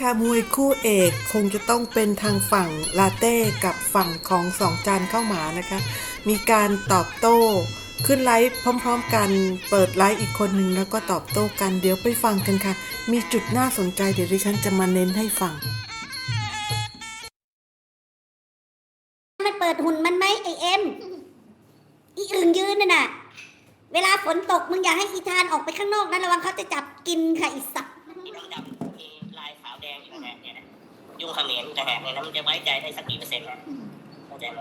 ค่ะมวยคู่เอกคงจะต้องเป็นทางฝั่งลาเต้กับฝั่งของสองจานเข้าหมานะคะ มีการตอบโต้ขึ้นไลฟ์พร้อม ๆ กันเปิดไลฟ์อีกคนหนึ่งแล้วก็ตอบโต้กันเดี๋ยวไปฟังกันค่ะ มีจุดน่าสนใจเดี๋ยวดิฉันจะมาเน้นให้ฟัง มันเปิดหุ่นมันไหมไอเอ็มอีอื่นยืนน่ะ เวลาฝนตกมึงอย่าให้อีธานออกไปข้างนอกนะระวังเขาจะจับกินค่ะอีสัตว์ ยุ่งเขมรจะแหกเนี่ยนะมันจะไว้ใจได้สักกี่เปอร์เซ็นต์นะเข้าใจไหม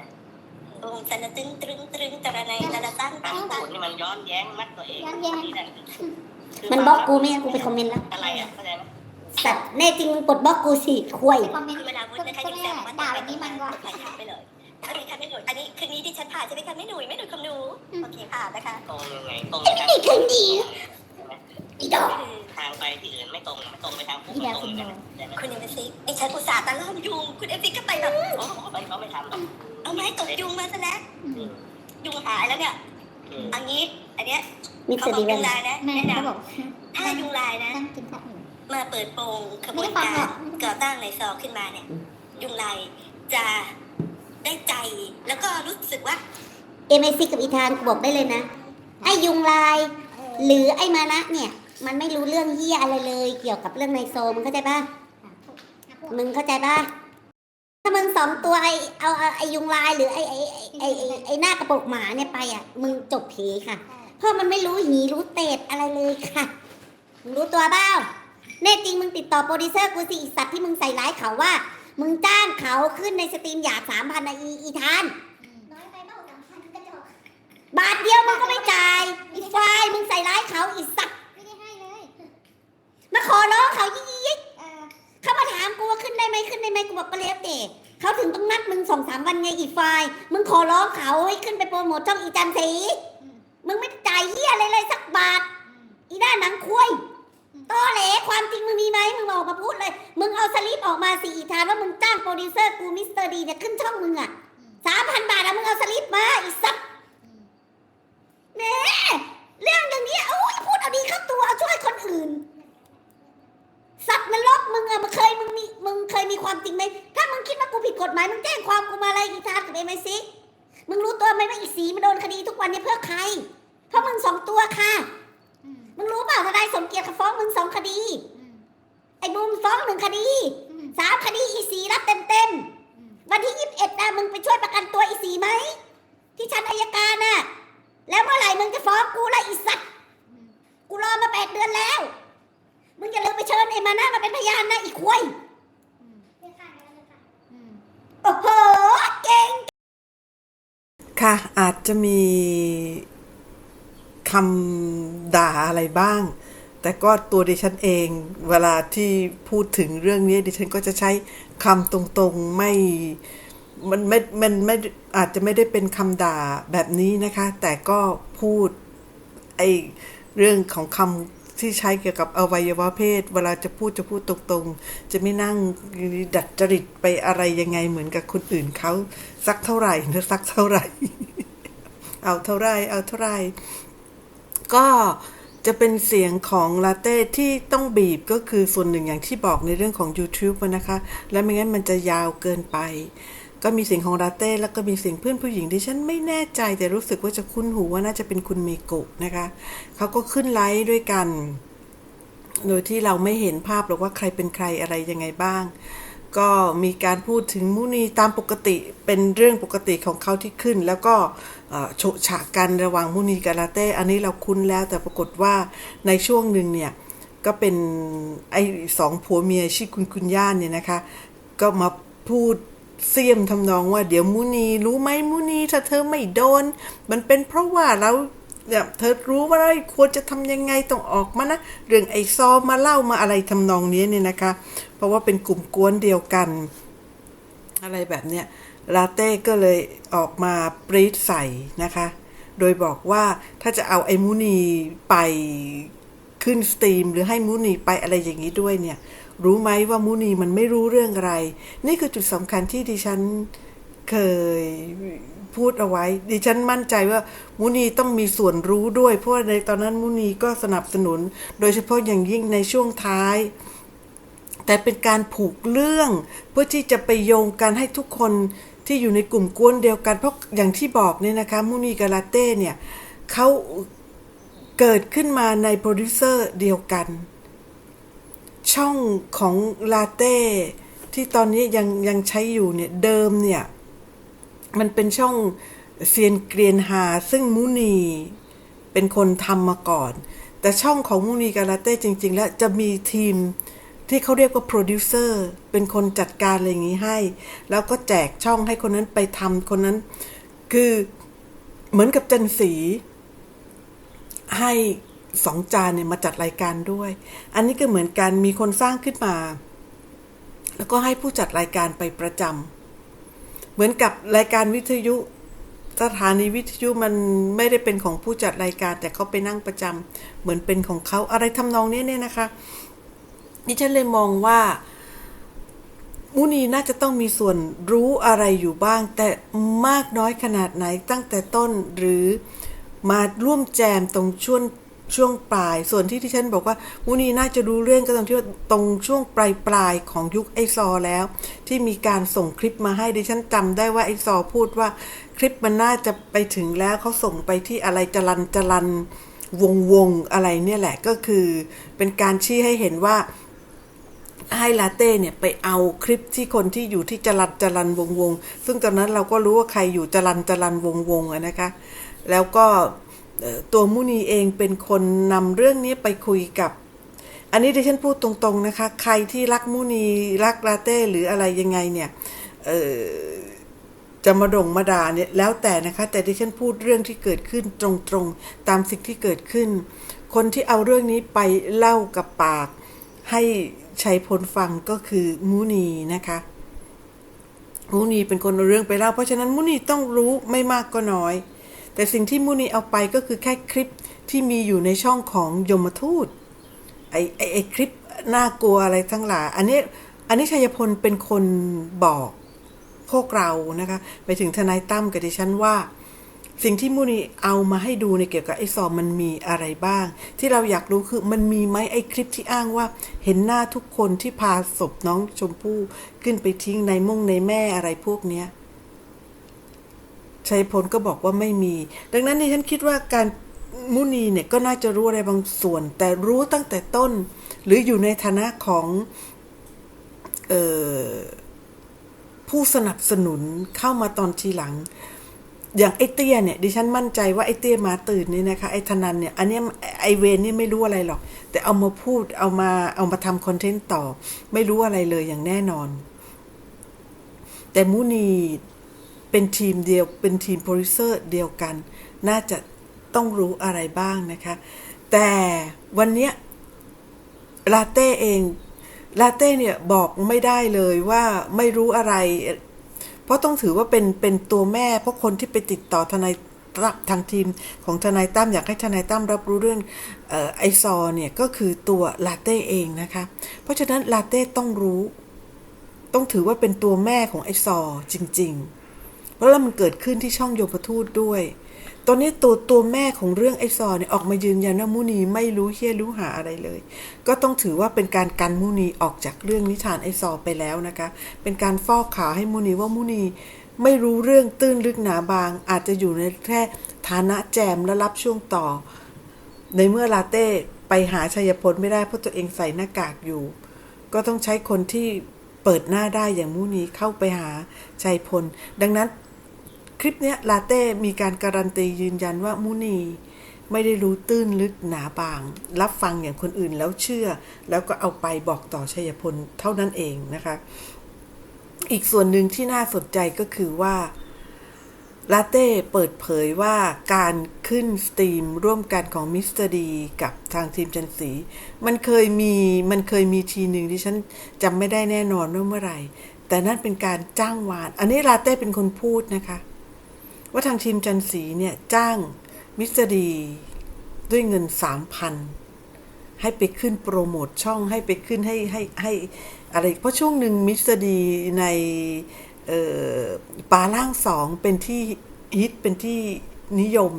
โอ้สันตึงตรึงตรึงตระในตระตั้งตั้ตั้งงตั้สูงตรนี่มันย้อนแย้งมัดตัวเองย้อนแย้งนี่นั่นคือมันบล็อกกูไม่งั้นกูไปคอมเมนต์แล้วอะไรอะเข้าใจไหมสัตว์แน่จริงมึงปลดบล็อกกูสิคุยคอมเมนต์เวลาวุ้นนะคะก็ยิ่งแม่แซมมันด่าแบบนี้มันก็ใส่ขาไปเลยอันนี้ค่ะไม่หนุยอันนี้คืนนี้ที่ฉันผ่านใช่ไหมคะไม่หนุยไม่หนุยคำหนูโอเคผ่านนะคะตรงยังไงตรงไปทางนี่คืนดี อีดอกทางไปที่อื่นไม่ตรงไม่ตรงไปทางปุ๊บไม่ตรงกันใช่ไหมคุณเอ็มซีไอ้ฉันอุตส่าห์ตะล่อมยุงคุณเอ็มซีก็ไปแบบโอ้โหไม่เขาไม่ทำหรอกเอาไม้ตบยุงมาซะแล้วอืมยุงหายแล้วเนี่ยอืมอันนี้ อันเนี้ยมิสเขาเตอร์บอดีกเวยุนงลายนะแม่แนะนเขาบอกำถ้ายุงลายนะนั่งกินข้าวอยู่มาเปิดโปงขบวนการก่อตั้งในซอขึ้นมาเนี่ย ยุงลายจะได้ใจแล้วก็รู้สึกว่าเอ็มไอซีกับอีธานกูบอกได้เลยนะ ไอ้ยุงลาย หรือไอ้มานะเนี่ย มันไม่รู้เรื่องเฮียอะไรเลย เกี่ยวกับเรื่องในโซมึงเข้าใจป่ะมึงเข้าใจป่ะถ้ามึงสองตัวไอเอาเอาไอยุงลายหรือไอไอไอไอไอไอหน้ากระโปรงหมาเนี่ยไปอะ มึงจบเพค่ะ เพราะมันไม่รู้หีรู้เตดอะไรเลยค่ะมึงรู้ตัวเปล่าแน่จริงมึงติดต่อโปรดิวเซอร์กูสิอีสัตว์ที่มึงใส่ร้ายเขาว่า มึงจ้างเขาขึ้นในสตรีมหยาดสามพันอีอีทานน้อยไปเบ้าสามพันกระจอกบาทเดียวมึงก็ไม่จ่ายอีไฟล์มึงใส่ร้ายเขาอีสัตว์ ไม่ได้ให้เลย มาขอร้องเขายี่ยี่ เออ เขามาถามกูว่าขึ้น ได้ไหมกูบอกก็แล้วแต่เขาถึงต้องนัดมึงสองสามวันไงอีไฟล์มึงขอร้องเขาให้ขึ้นไปโปรโมทช่องอีจันทร์สีมึงไม่จ่ายเฮียอะไรเลยสักบาท อีด้านหนังคุยตอแหลความจริงมึงมีไหมมึงออกมาพูดเลย มึงเอาสลิปออกมาสิอีทานว่ามึงจ้างโปรดิวเซอร์กูมิสเตอร์ดีเนี่ยขึ้นช่องมึงอะสามพันบาทอะมึงเอาสลิปมาอีสัตว์แหมเรื่องอย่างนี้โอ้ยพูดเอาดีเข้าตัวเอาช่วยคนอื่น สัตว์นรกมึงอะมึงเคยมึงมีมึงเคยมีความจริงไหมถ้ามึงคิดว่า กูผิดกฎหมายมึงแจ้งความกูมาอะไรอีทานกับเอ็มไอซิมึงรู้ตัวไหมว่าอีสีมันโดนคดีทุกวันเนี่ยเพื่อใคร เพราะมึงสองตัวค่ะอืมมึงรู้เปล่าทนายสมเกียรติเขาฟ้องมึงสองคดีอืมไอ้บูมฟ้องหนึ่งคดีอืมสามคดีอีสีรับเต็มเต็มๆวันที่ยี่สิบเอ็ดนะมึงไปช่วยประกันตัวอีสีไหมที่ชั้นอายการน่ะ แล้วเมื่อไหร่มึงจะฟ้องกูละอีสัตว์กูรอมาแปดเดือนแล้ว มึงอย่าลืมไปเชิญไอ้มานะมาเป็นพยานนะอีกควย โอ้โหเก่งค่ะ อาจจะมีคำด่าอะไรบ้าง แต่ก็ตัวดิฉันเอง เวลาที่พูดถึงเรื่องนี้ดิฉันก็จะใช้คำตรงๆไม่มันไม่ มันไม่อาจจะไม่ได้เป็นคำด่าแบบนี้นะคะ แต่ก็พูดไอเรื่องของคำ ที่ใช้เกี่ยวกับอวัยวะเพศ เวลาจะพูดจะพูดตรงๆ จะไม่นั่งดัดจริตไปอะไรยังไงเหมือนกับคนอื่นเขาสักเท่าไหร่นะสักเท่าไหร่ เอาเท่าไหรเอาเท่าไหรก็จะเป็นเสียงของลาเต้ที่ต้องบีบก็คือส่วนหนึ่งอย่างที่บอกในเรื่องของ YouTube นะคะ และไม่งั้นมันจะยาวเกินไป ก็มีเสียงของลาเต้แล้วก็มีเสียงเพื่อนผู้หญิงที่ฉันไม่แน่ใจแต่รู้สึกว่าจะคุ้นหูว่าน่าจะเป็นคุณเมโกะนะคะเขาก็ขึ้นไลฟ์ด้วยกัน โดยที่เราไม่เห็นภาพหรอกว่าใครเป็นใครอะไรยังไงบ้าง ก็มีการพูดถึงมุนีตามปกติเป็นเรื่องปกติของเขาที่ขึ้น แล้วก็โฉะฉะกันระหว่างมุนีกับลาเต้อันนี้เราคุ้นแล้วแต่ปรากฏว่าในช่วงหนึ่งเนี่ยก็เป็นไอ้สองผัวเมียชื่อคุณคุณย่านเนี่ยนะคะ ก็มาพูด เสียมทำนองว่าเดี๋ยวมุนีรู้ไหมมุนีถ้าเธอไม่โดน มันเป็นเพราะว่าเราเนี่ยเธอรู้ว่าเรควรจะทำยังไงต้องออกมานะ เรื่องไอ้ซอมาเล่ามาอะไรทำนองนี้เนี่ยนะคะ เพราะว่าเป็นกลุ่มกวนเดียวกัน อะไรแบบเนี้ยลาเต้ก็เลยออกมาปรีดใส่นะคะ โดยบอกว่าถ้าจะเอาไอ้มุนีไปขึ้นสตรีม หรือให้มุนีไปอะไรอย่างนี้ด้วยเนี่ย รู้ไหมว่ามุนีมันไม่รู้เรื่องอะไร นี่คือจุดสำคัญที่ดิฉันเคยพูดเอาไว้ ดิฉันมั่นใจว่ามุนีต้องมีส่วนรู้ด้วย เพราะในตอนนั้นมุนีก็สนับสนุน โดยเฉพาะอย่างยิ่งในช่วงท้าย แต่เป็นการผูกเรื่องเพื่อที่จะไปโยงกันให้ทุกคนที่อยู่ในกลุ่มกวนเดียวกัน เพราะอย่างที่บอกเนี่ยนะคะมูนีกับลาเต้เนี่ยเขาเกิดขึ้นมาในโปรดิวเซอร์เดียวกัน ช่องของลาเต้ที่ตอนนี้ยังยังใช้อยู่เนี่ยเดิมเนี่ย มันเป็นช่องเซียนเกรียนหา ซึ่งมูนีเป็นคนทำมาก่อน แต่ช่องของมูนีกาลาเต้จริง ๆ แล้วจะมีทีมที่เขาเรียกว่าโปรดิวเซอร์เป็นคนจัดการอะไรอย่างนี้ให้ แล้วก็แจกช่องให้คนนั้นไปทำคนนั้น คือเหมือนกับจันสีให้ สองจานเนี่ยมาจัดรายการด้วย อันนี้ก็เหมือนกันมีคนสร้างขึ้นมา แล้วก็ให้ผู้จัดรายการไปประจำเหมือนกับรายการวิทยุสถานีวิทยุมันไม่ได้เป็นของผู้จัดรายการ แต่เขาไปนั่งประจำเหมือนเป็นของเขาอะไรทำนองนี้เนี่ยนะคะดิฉันเลยมองว่ามุนีน่าจะต้องมีส่วนรู้อะไรอยู่บ้าง แต่มากน้อยขนาดไหนตั้งแต่ต้นหรือมาร่วมแจมตรงช่วง ช่วงปลาย ส่วนที่ที่ฉันบอกว่ามุนีน่าจะรู้เรื่องก็ตรงที่ว่าตรงช่วงปลายปลายของยุคไอซอแล้ว ที่มีการส่งคลิปมาให้ดิฉันจำได้ว่าไอซอพูดว่าคลิปมันน่าจะไปถึงแล้วเขาส่งไปที่อะไรจรันจรันวงวงอะไรเนี่ยแหละก็คือ เป็นการชี้ให้เห็นว่าให้ลาเต้เนี่ยไปเอาคลิปที่คนที่อยู่ที่จรันจรันวงวงซึ่งตอนนั้นเราก็รู้ว่าใครอยู่จรันจรันวงวงอะนะคะ แล้วก็ ตัวมุนีเองเป็นคนนำเรื่องนี้ไปคุยกับ อันนี้ดิฉันพูดตรงๆนะคะ ใครที่รักมุนีรักลาเต้หรืออะไรยังไงเนี่ยจะมาด่งมาด่าเนี่ยแล้วแต่นะคะ แต่ดิฉันพูดเรื่องที่เกิดขึ้นตรงๆตามสิ่งที่เกิดขึ้น คนที่เอาเรื่องนี้ไปเล่ากับปาก ให้ชัยพลฟังก็คือมุนีนะคะมุนีเป็นคนเอาเรื่องไปเล่าเพราะฉะนั้นมุนีต้องรู้ไม่มากก็น้อย แต่สิ่งที่มุนีเอาไปก็คือแค่คลิปที่มีอยู่ในช่องของยมทูตไอ้ไอ้ไอคลิปน่ากลัวอะไรทั้งหลายอันนี้อันนี้ชัยพลเป็นคนบอกพวกเรานะคะไปถึงทนายตั้มกับดิฉันว่า สิ่งที่มุนีเอามาให้ดูในเกี่ยวกับไอ้ซอมมันมีอะไรบ้าง ที่เราอยากรู้คือมันมีไหมไอ้คลิปที่อ้างว่า เห็นหน้าทุกคนที่พาศพน้องชมพู่ขึ้นไปทิ้งในม่งในแม่อะไรพวกเนี้ย ชัยพลก็บอกว่าไม่มี ดังนั้นดิฉันคิดว่าการมุนีเนี่ยก็น่าจะรู้อะไรบางส่วน แต่รู้ตั้งแต่ต้น หรืออยู่ในฐานะของออผู้สนับสนุนเข้ามาตอนทีหลัง อย่างไอเตี้ยเนี่ยดิฉันมั่นใจว่าไอเตี้ยมาตื่นนี่นะคะไอธนันเนี่ยอันนี้ไอเวนนี่ไม่รู้อะไรหรอก แต่เอามาพูดเอามาเอามาทำคอนเทนต์ต่อ ไม่รู้อะไรเลยอย่างแน่นอน แต่มุนี เป็นทีมเดียวเป็นทีมโปรดิวเซอร์เดียวกัน น่าจะต้องรู้อะไรบ้างนะคะ แต่วันนี้ลาเต้เองลาเต้เนี่ยบอกไม่ได้เลยว่าไม่รู้อะไร เพราะต้องถือว่าเป็นเป็นตัวแม่ เพราะคนที่ไปติดต่อทนายรับทางทีมของทนายตั้มอยากให้ทนายตั้มรับรู้เรื่องออไอซอเนี่ยก็คือตัวลาเต้เองนะคะ เพราะฉะนั้นลาเต้ต้องรู้ ต้องถือว่าเป็นตัวแม่ของไอซอจริง ๆ แล้วมันเกิดขึ้นที่ช่องโยมทูตด้วย ตอนนี้ตัวตัวแม่ของเรื่องไอซอเนี่ยออกมายืนยันว่ามุนีไม่รู้เฮี้ยรู้หาอะไรเลย ก็ต้องถือว่าเป็นการกันมุนีออกจากเรื่องนิทานไอซอไปแล้วนะคะ เป็นการฟอกข่าวให้มุนีว่ามุนีไม่รู้เรื่องตื้นลึกหนาบาง อาจจะอยู่ในแค่ฐานะแจมและรับช่วงต่อ ในเมื่อลาเต้ไปหาชัยพลไม่ได้เพราะตัวเองใส่หน้ากากอยู่ ก็ต้องใช้คนที่เปิดหน้าได้อย่างมุนีเข้าไปหาชัยพล ดังนั้น คลิปเนี้ยลาเต้มีการการันตียืนยันว่ามุนีไม่ได้รู้ตื้นลึกหนาบาง รับฟังอย่างคนอื่นแล้วเชื่อ แล้วก็เอาไปบอกต่อชัยพลเท่านั้นเองนะคะ อีกส่วนหนึ่งที่น่าสนใจก็คือว่าลาเต้เปิดเผยว่าการขึ้นสตรีมร่วมกันของมิสเตอร์ดีกับทางทีมจันสี มันเคยมีมันเคยมีทีหนึ่งที่ฉันจำไม่ได้แน่นอนว่าเมื่อไหร่ แต่นั่นเป็นการจ้างวาน อันนี้ลาเต้เป็นคนพูดนะคะ ว่าทางทีมจันสีเนี่ยจ้างมิสเตอรีด้วยเงินสามพันให้ไปขึ้นโปรโมทช่องให้ไปขึ้นให้ให้ให้อะไร เพราะช่วงหนึ่งมิสเตอรีในปลาล่างสองเป็นที่ฮิตเป็นที่นิยม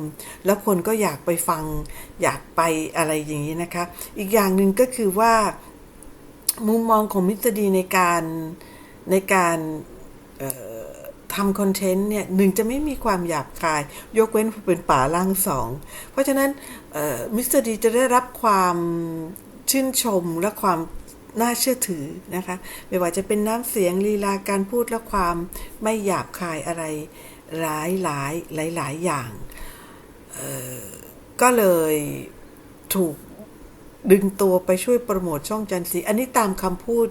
แล้วคนก็อยากไปฟังอยากไปอะไรอย่างนี้นะคะ อีกอย่างหนึ่งก็คือว่ามุมมองของมิสเตอรีในการในการ ทำคอนเทนต์เนี่ยหนึ่งจะไม่มีความหยาบคาย ยกเว้นเป็นป่าล่างสอง เพราะฉะนั้นมิสเตอร์ดีจะได้รับความชื่นชมและความน่าเชื่อถือนะคะ ไม่ว่าจะเป็นน้ำเสียงลีลาการพูดและความไม่หยาบคายอะไรหลายหลายหลายหลายอย่างก็เลยถูกดึงตัวไปช่วยโปรโมทช่องจันทร์สีอันนี้ตามคำพูด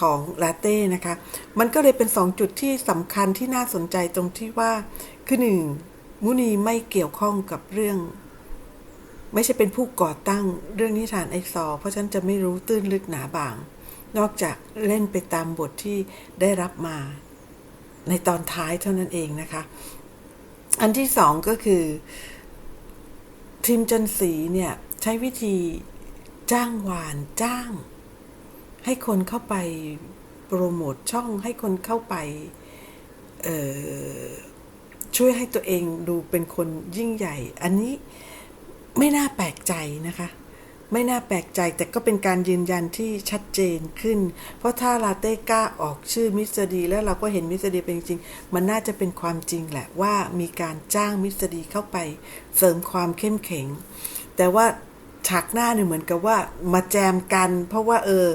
ของลาเต้นะคะ มันก็เลยเป็นสองจุดที่สำคัญที่น่าสนใจตรงที่ว่า คือหนึ่งมุนีไม่เกี่ยวข้องกับเรื่อง ไม่ใช่เป็นผู้ก่อตั้งเรื่องนิทานไอซอ เพราะฉันจะไม่รู้ตื้นลึกหนาบาง นอกจากเล่นไปตามบทที่ได้รับมา ในตอนท้ายเท่านั้นเองนะคะ อันที่สองก็คือทีมจันสีเนี่ยใช้วิธีจ้างวานจ้าง ให้คนเข้าไปโปรโมทช่องให้คนเข้าไปช่วยให้ตัวเองดูเป็นคนยิ่งใหญ่ อันนี้ไม่น่าแปลกใจนะคะ ไม่น่าแปลกใจแต่ก็เป็นการยืนยันที่ชัดเจนขึ้น เพราะถ้าลาเต้กล้าออกชื่อมิสเตอร์ดีแล้วเราก็เห็นมิสเตอร์ดีเป็นจริง มันน่าจะเป็นความจริงแหละว่ามีการจ้างมิสเตอร์ดีเข้าไปเสริมความเข้มแข็ง แต่ว่าฉากหน้าเนี่ยเหมือนกับว่ามาแจมกัน เพราะว่าเออ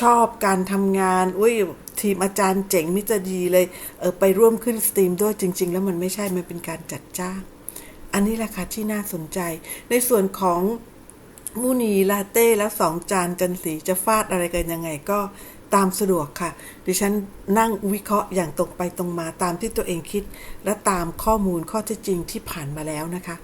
ชอบการทำงาน อุ้ยทีมอาจารย์เจ๋งมิสเตรดีเลย เออไปร่วมขึ้นสตรีมด้วยจริง ๆ แล้วมันไม่ใช่ มันเป็นการจัดจ้าง อันนี้แหละค่ะที่น่าสนใจ ในส่วนของมูนีลาเต้แล้วสองจานจันสีจะฟาดอะไรกันยังไงก็ตามสะดวกค่ะ ดิฉันนั่งวิเคราะห์อย่างตรงไปตรงมาตามที่ตัวเองคิด และตามข้อมูลข้อเท็จจริงที่ผ่านมาแล้วนะคะ